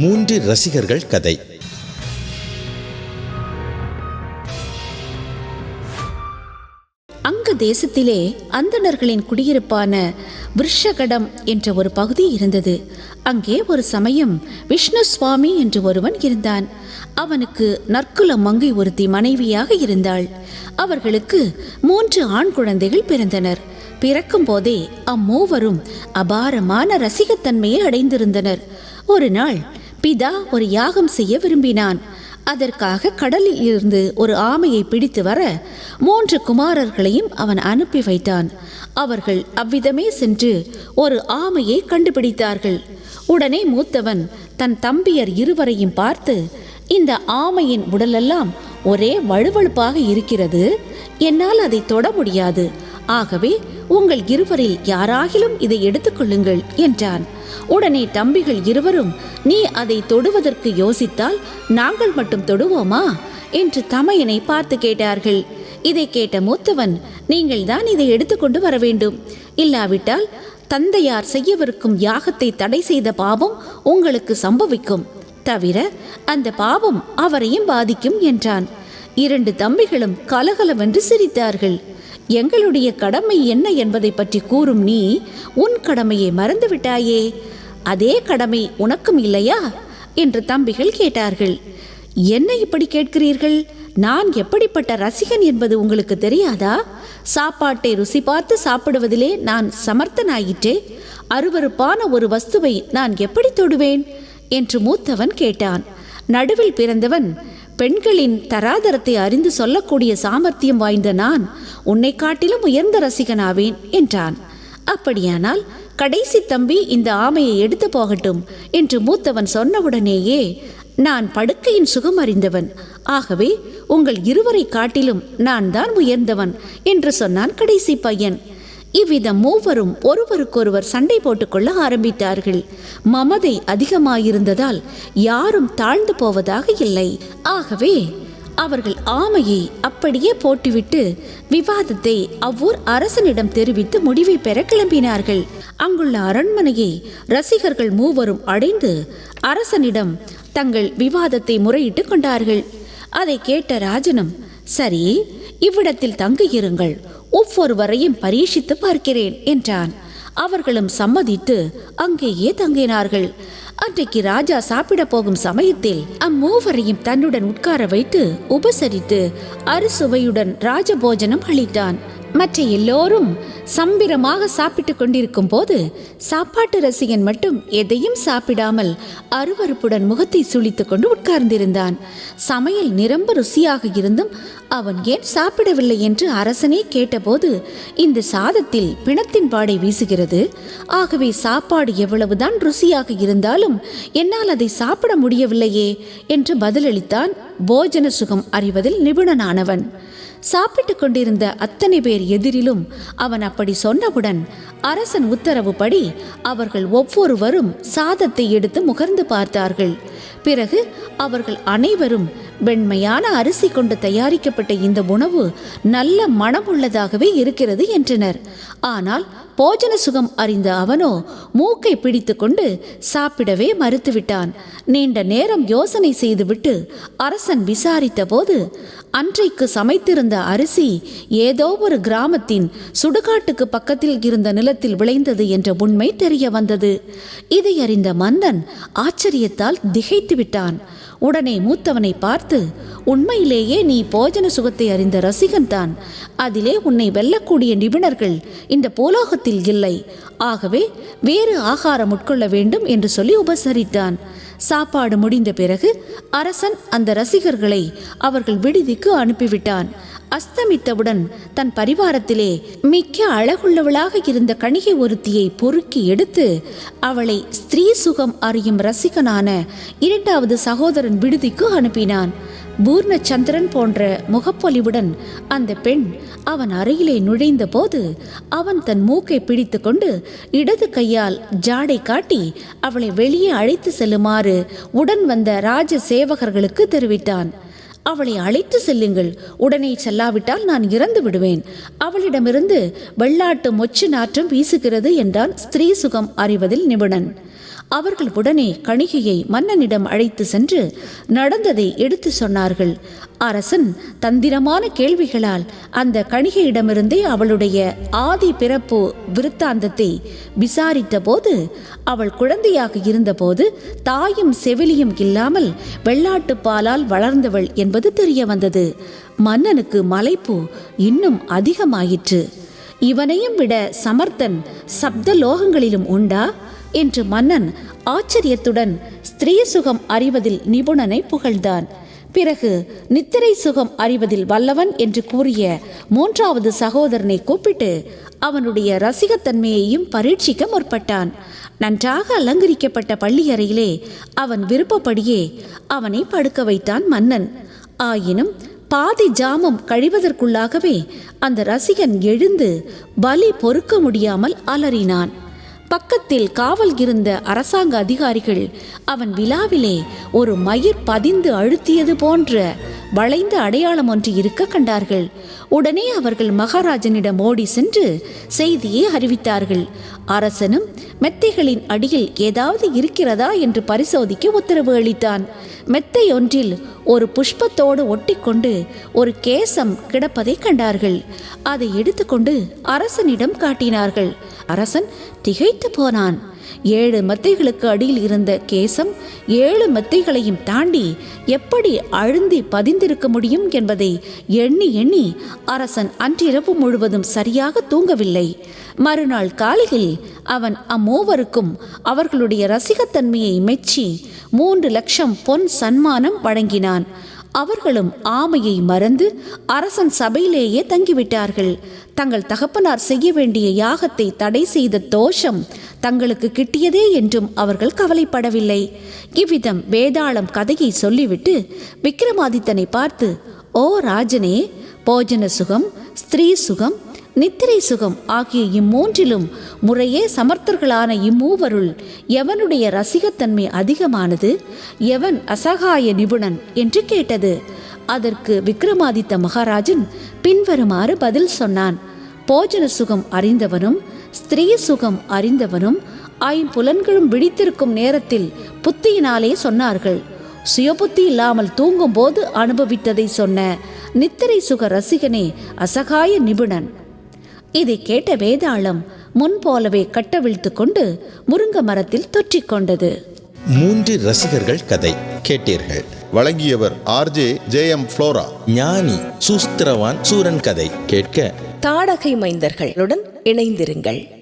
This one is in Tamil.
மூன்று ரசிகர்கள் கதை. அங்க தேசத்திலே அந்தணர்களின் குடியிருப்பான விருஷகடம் என்ற ஒரு பகுதி இருந்தது. அங்கே ஒரு சமயம் விஷ்ணு சுவாமி என்று ஒருவன் இருந்தான். அவனுக்கு நற்குல மங்கை ஒருத்தி மனைவியாக இருந்தாள். அவர்களுக்கு மூன்று ஆண் குழந்தைகள் பிறந்தனர். பிறக்கும் போதே அம்மூவரும் அபாரமான ரசிகத்தன்மையை அடைந்திருந்தனர். ஒரு நாள் பிதா ஒரு யாகம் செய்ய விரும்பினான். அதற்காக கடலில் இருந்து ஒரு ஆமையை பிடித்து வர மூன்று குமாரர்களையும் அவன் அனுப்பி வைத்தான். அவர்கள் அவ்விதமே சென்று ஒரு ஆமையை கண்டுபிடித்தார்கள். உடனே மூத்தவன் தன் தம்பியர் இருவரையும் பார்த்து இந்த ஆமையின் உடலெல்லாம் ஒரே வழுவழுப்பாக இருக்கிறது. என்னால் அதை தொட முடியாது. ஆகவே உங்கள் இருவரில் யாராகிலும் இதை எடுத்துக்கொள்ளுங்கள் என்றான். உடனே தம்பிகள் இருவரும் நீ அதை தொடுவதற்கு யோசித்தால் நாங்கள் மட்டும் தொடுவோமா? என்று தமையனை பார்த்து கேட்டார்கள். இதை கேட்ட மூத்தவன் நீங்கள் தான் இதை எடுத்துக்கொண்டு வர வேண்டும். இல்லாவிட்டால் தந்தையார் செய்யவிருக்கும் யாகத்தை தடை செய்த பாவம் உங்களுக்கு சம்பவிக்கும். தவிர அந்த பாவம் அவரையும் பாதிக்கும் என்றான். இரண்டு தம்பிகளும் கலகலவென்று சிரித்தார்கள். எங்களுடைய கடமை என்ன என்பதை பற்றி கூறும் நீ உன் கடமையை மறந்துவிட்டாயே. அதே கடமை உனக்கும் இல்லையா? என்று தம்பிகள் கேட்டார்கள். என்ன இப்படி கேட்கிறீர்கள்? நான் எப்படிப்பட்ட ரசிகன் என்பது உங்களுக்கு தெரியாதா? சாப்பாட்டை ருசி பார்த்து சாப்பிடுவதிலே நான் சமர்த்தனாயிற்றே. அருவருப்பான ஒரு வஸ்துவை நான் எப்படி தொடுவேன்? என்று மூத்தவன் கேட்டான். நடுவில் பிறந்தவன் பெண்களின் தராதரத்தை அறிந்து சொல்லக்கூடிய சாமர்த்தியம் வாய்ந்த நான் உன்னை காட்டிலும் உயர்ந்த ரசிகனாவேன் என்றான். அப்படியானால் கடைசி தம்பி இந்த ஆமையை எடுத்து போகட்டும் என்று மூத்தவன் சொன்னவுடனேயே நான் படுக்கையின் சுகம் அறிந்தவன். ஆகவே உங்கள் இருவரை காட்டிலும் நான் தான் உயர்ந்தவன் என்று சொன்னான் கடைசி பையன். இவ்விதம் மூவரும் ஒருவருக்கொருவர் சண்டை போட்டுக்கொள்ள ஆரம்பித்தார்கள். மமதை அதிகமாயிருந்ததால் யாரும் தாழ்ந்து போவதாக இல்லை. ஆகவே அவர்கள் ஆமையை அப்படியே போட்டுவிட்டு விவாதத்தை அவ்வூர் அரசனிடம் தெரிவித்து முடிவை பெற கிளம்பினார்கள். அங்குள்ள அரண்மனையை ரசிகர்கள் மூவரும் அடைந்து அரசனிடம் தங்கள் விவாதத்தை முறையிட்டு கொண்டார்கள். அதை கேட்ட ராஜனும் சரி இவ்விடத்தில் தங்கியிருங்கள். ஒவ்வொருவரையும் பரீட்சித்து பார்க்கிறேன் என்றான். அவர்களும் சம்மதித்து அங்கேயே தங்கினார்கள். அன்றைக்கு ராஜா சாப்பிட போகும் சமயத்தில் அம்மூவரையும் தன்னுடன் உட்கார வைத்து உபசரித்து அறுசுவையுடன் ராஜபோஜனம் அளித்தான். மற்ற எல்லோரும் சம்பிரமாக சாப்பிட்டுக் கொண்டிருக்கும் போது சாப்பாட்டு ரசிகன் மட்டும் எதையும் சாப்பிடாமல் அருவருப்புடன் முகத்தை சுளித்துக் கொண்டு உட்கார்ந்திருந்தான். சமையல் நிரம்ப ருசியாக இருந்தும் அவன் ஏன் சாப்பிடவில்லை என்று அரசனே கேட்டபோது இந்த சாதத்தில் பிணத்தின் பாடை வீசுகிறது. ஆகவே சாப்பாடு எவ்வளவுதான் ருசியாக இருந்தாலும் என்னால் அதை சாப்பிட முடியவில்லையே என்று பதிலளித்தான். போஜன சுகம் அறிவதில் நிபுணனானவன். சாப்பிட்டுக் கொண்டிருந்த அத்தனை பேர் எதிரிலும் அவன் அப்படி சொன்னவுடன் அரசன் உத்தரவுப்படி அவர்கள் ஒவ்வொருவரும் சாதத்தை எடுத்து முகர்ந்து பார்த்தார்கள். பிறகு அவர்கள் அனைவரும் வெண்மையான அரிசி கொண்டு தயாரிக்கப்பட்ட இந்த உணவு நல்ல மனமுள்ளதாகவே இருக்கிறது என்றனர். ஆனால் போஜன சுகம் அறிந்த அவனோ மூக்கை பிடித்துக்கொண்டு சாப்பிடவே மறுத்துவிட்டான். நீண்ட நேரம் யோசனை செய்துவிட்டு அரசன் விசாரித்த போது அன்றைக்கு சமைத்திருந்த அரிசி ஏதோ ஒரு கிராமத்தின் சுடுகாட்டுக்கு பக்கத்தில் இருந்த நிலத்தில் விளைந்தது என்ற உண்மை தெரிய வந்தது. இதை அறிந்த மன்னன் ஆச்சரியத்தால் திகைத்து விட்டான் உடனே மூத்தவனை பார்த்து உண்மையிலேயே நீ போஜன சுகத்தை அறிந்த ரசிகன்தான் அதிலே உன்னை வெல்லக்கூடிய நிபுணர்கள் இந்த போலோகத்தில் இல்லை. ஆகவே வேறு ஆகாரம் உட்கொள்ள வேண்டும் என்று சொல்லி உபசரித்தான். சாப்பாடு முடிந்த பிறகு அரசன் அந்த ரசிகர்களை அவர்கள் விடுதிக்கு அனுப்பிவிட்டான். அஸ்தமித்தவுடன் தன் பரிவாரத்திலே மிக்க அழகுள்ளவளாக இருந்த கணிகை ஒருத்தியை பொறுக்கி எடுத்து அவளை ஸ்திரீ சுகம் அறியும் ரசிகனான இரண்டாவது சகோதரன் விடுதிக்கு அனுப்பினான். பூர்ணச்சந்திரன் போன்ற முகப்பொலிவுடன் அந்த பெண் அவன் அறையிலே நுழைந்த போது அவன் தன் மூக்கை பிடித்துக்கொண்டு இடது கையால் ஜாடை காட்டி அவளை வெளியே அழைத்து செல்லுமாறு உடன் வந்த ராஜ சேவகர்களுக்கு தெரிவித்தான். அவளை அழைத்து செல்லுங்கள். உடனே செல்லாவிட்டால் நான் இறந்து விடுவேன். அவளிடமிருந்து வெள்ளாட்டு மொச்சு நாற்றம் வீசுகிறது என்றான் ஸ்திரீ சுகம் அறிவதில் நிபுணன். அவர்கள் உடனே கணிகையை மன்னனிடம் அழைத்து சென்று நடந்ததை எடுத்து சொன்னார்கள். அரசன் தந்திரமான கேள்விகளால் அந்த கணிகையிடமிருந்தே அவளுடைய ஆதி பிறப்பு விருத்தாந்தத்தை விசாரித்த போது அவள் குழந்தையாக இருந்தபோது தாயும் செவிலியும் இல்லாமல் வெள்ளாட்டு பாலால் வளர்ந்தவள் என்பது தெரிய வந்தது. மன்னனுக்கு மலைப்பு இன்னும் அதிகமாயிற்று. இவனையும் விட சமர்த்தன் சப்த லோகங்களிலும் உண்டா? என்று மன்னன் ஆச்சரியத்துடன் ஸ்திரீ சுகம் அறிவதில் நிபுணனை புகழ்ந்தான். பிறகு நித்திரை சுகம் அறிவதில் வல்லவன் என்று கூறிய மூன்றாவது சகோதரனை கூப்பிட்டு அவனுடைய ரசிகத்தன்மையையும் பரீட்சிக்க முற்பட்டான். நன்றாக அலங்கரிக்கப்பட்ட பள்ளியறையிலே அவன் விருப்பப்படியே அவனை படுக்க வைத்தான் மன்னன். ஆயினும் பாதி ஜாமம் கழிவதற்குள்ளாகவே அந்த ரசிகன் எழுந்து பலி பொறுக்க முடியாமல் அலறினான். பக்கத்தில் காவல் இருந்த அரசாங்க அதிகாரிகள் அவன் விழாவிலே ஒரு மயிர் பதிந்து அழுத்தியது போன்ற வளைந்த அடையாளம் ஒன்று இருக்க கண்டார்கள். உடனே அவர்கள் மகாராஜனிடம் ஓடி சென்று செய்தியை அறிவித்தார்கள். அரசனும் மெத்தைகளின் அடியில் ஏதாவது இருக்கிறதா? என்று பரிசோதிக்க உத்தரவு அளித்தான். மெத்தை ஒன்றில் ஒரு புஷ்பத்தோடு ஒட்டிக்கொண்டு ஒரு கேசம் கிடப்பதை கண்டார்கள். அதை எடுத்துக்கொண்டு அரசனிடம் காட்டினார்கள். அரசன் திகைத்து போனான். ஏழு மெத்தைகளுக்கு அடியில் இருந்த கேசம் ஏழு மெத்தைகளையும் தாண்டி எப்படி அழுந்தி பதிந்திருக்க முடியும் என்பதை எண்ணி எண்ணி அரசன் அன்றிரவு முழுவதும் சரியாக தூங்கவில்லை. மறுநாள் காலையில் அவன் அம்மூவருக்கும் அவர்களுடைய ரசிகத்தன்மையை மெச்சி மூன்று லட்சம் பொன் சன்மானம் வழங்கினான். அவர்களும் ஆமையை மறந்து அரசன் சபையிலேயே தங்கிவிட்டார்கள். தங்கள் தகப்பனார் செய்ய வேண்டிய யாகத்தை தடை செய்த தோஷம் தங்களுக்கு கிட்டியதே என்றும் அவர்கள் கவலைப்படவில்லை. இவ்விதம் வேதாளம் கதையை சொல்லிவிட்டு விக்ரமாதித்தனை பார்த்து ஓ ராஜனே போஜன சுகம் ஸ்திரீ சுகம் நித்திரை சுகம் ஆகிய இம்மூன்றிலும் முறையே சமர்த்தர்களான இம்மூவருள் எவனுடைய ரசிகத்தன்மை அதிகமானது எவன் அசகாய நிபுணன் என்று கேட்டது. அதற்கு விக்ரமாதித்த மகாராஜன் பின்வருமாறு பதில் சொன்னான். போஜன சுகம் அறிந்தவனும் ஸ்திரீ சுகம் அறிந்தவனும் ஐம்புலன்களும் விழித்திருக்கும் நேரத்தில் புத்தியினாலே சொன்னார்கள். சுயபுத்தி இல்லாமல் தூங்கும் போது அனுபவித்ததை சொன்ன நித்திரை சுக ரசிகனே அசகாய நிபுணன். இதை கேட்ட வேதாளம் முன்போலவே கட்டவிழ்த்து கொண்டு முருங்க மரத்தில் தொற்றிக்கொண்டது. மூன்று ரசிகர்கள் கதை கேட்டீர்கள். வழங்கியவர் ஆர்ஜே ஜே எம் ஃப்ளோரா. ஞானி சூஸ்திரவான் சூரன் கதை கேட்க. தாடகை மைந்தர்களுடன் இணைந்திருங்கள்.